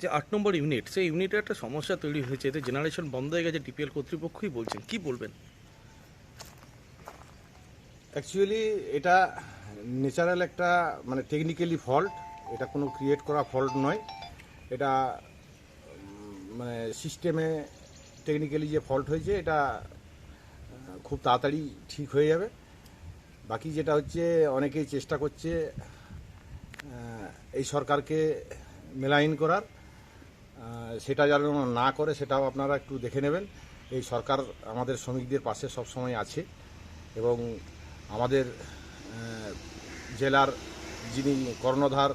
যে আট নম্বর ইউনিট সেই ইউনিটে একটা সমস্যা তৈরি হয়েছে, এতে জেনারেশন বন্ধ হয়ে গেছে ডিপিএল কর্তৃপক্ষই বলছেন। কি বলবেন? অ্যাকচুয়ালি এটা ন্যাচারাল একটা মানে টেকনিক্যালি ফল্ট এটা কোনো ক্রিয়েট করা ফল্ট নয়। এটা মানে সিস্টেমে টেকনিক্যালি যে ফল্ট হয়েছে, এটা খুব তাড়াতাড়ি ঠিক হয়ে যাবে। বাকি যেটা হচ্ছে, অনেকেই চেষ্টা করছে এই সরকারকে মেলাইন করার। সেটা যেন না করে, সেটাও আপনারা একটু দেখে নেবেন। এই সরকার আমাদের শ্রমিকদের পাশে সবসময় আছে এবং আমাদের জেলার যিনি কর্ণধার,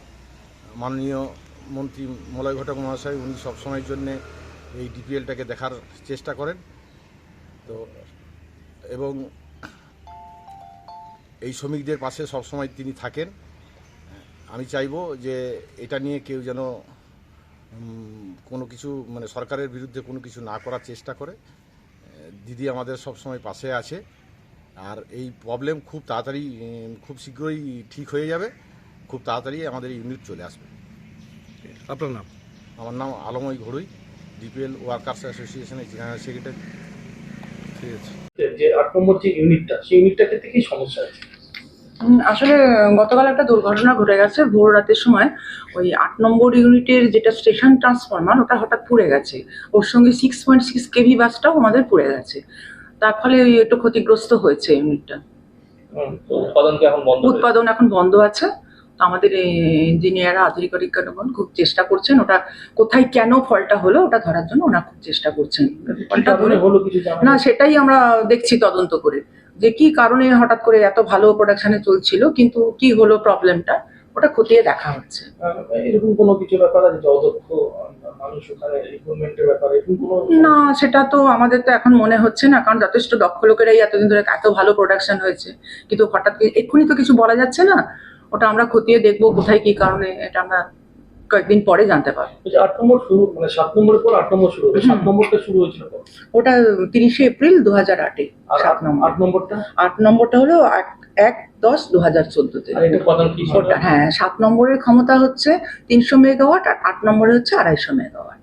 মাননীয় মন্ত্রী মলয় ঘটক মহাশয়, উনি সবসময়ের জন্যে এই ডিপিএলটাকে দেখার চেষ্টা করেন। তো, এবং এই শ্রমিকদের পাশে সবসময় তিনি থাকেন। আমি চাইব যে এটা নিয়ে কেউ যেন কোনো কিছু মানে সরকারের বিরুদ্ধে কোনো কিছু না করার চেষ্টা করে। দিদি আমাদের সবসময় পাশে আছে। আর এই প্রবলেম খুব তাড়াতাড়ি খুব শীঘ্রই ঠিক হয়ে যাবে। খুব তাড়াতাড়ি আমাদের ইউনিট চলে আসবে। আপনার নাম? আমার নাম আলময় ঘড়ুই ডিপিএল ওয়ার্কার্স অ্যাসোসিয়েশনের জেনারেল সেক্রেটারি ঠিক আছে। যে আট নম্বর যে ইউনিটটা সেই ইউনিটটা ক্ষেত্রে কি সমস্যা আছে? আসলে গতকাল একটা দুর্ঘটনা ঘটে গেছে। ভোর রাতের সময় ওই আট নম্বর ইউনিটের যেটা স্টেশন ট্রান্সফরমার ওটা হঠাৎ পুড়ে গেছে। ওর সঙ্গে সিক্স পয়েন্ট সিক্স কেভি বাসটাও আমাদের পুড়ে গেছে। তার ফলে ওই একটু ক্ষতিগ্রস্ত হয়েছে ইউনিটটা উৎপাদন এখন বন্ধ আছে। তো আমাদের ইঞ্জিনিয়াররা আধিকারিকগণ খুব চেষ্টা করছেন ওটা কোথায় কেন ফলটা হলো ওটা ধরার জন্য ওরা খুব চেষ্টা করছেন। ফলটা না সেটাই আমরা দেখছি তদন্ত করে। যে কি কারণে হঠাৎ করে এত ভালো প্রোডাকশনে চলছিল কিন্তু কি হলো প্রবলেমটা ওটা খতিয়ে দেখা হচ্ছে। এরকম কোনো কিছু ব্যাপার আছে যে অদক্ষ মানুষ ওখানে রিক্রুটমেন্টের ব্যাপারে? না সেটা তো আমাদের তো এখন মনে হচ্ছে না কারণ যথেষ্ট দক্ষ লোকেরাই এতদিন ধরে এত ভালো প্রোডাকশন হয়েছে। কিন্তু হঠাৎ এক্ষুনি তো কিছু বলা যাচ্ছে না? ওটা আমরা খতিয়ে দেখব কোথায় কি কারণে এটা আমরা কয়েকদিন পরে জানতে পারব। আট নম্বর শুরু মানে সাত নম্বরের পর আট নম্বর শুরু সাত। নম্বরটা শুরু হয়েছিল ওটা তিরিশে এপ্রিল দু হাজার আটে সাত নম্বর। আট নম্বরটা? আট নম্বরটা হলো এক- দশ দু হাজার চোদ্দতে হ্যাঁ সাত নম্বরের ক্ষমতা হচ্ছে তিনশো মেগাওয়াট আর আট নম্বরে হচ্ছে আড়াইশো মেগাওয়াট।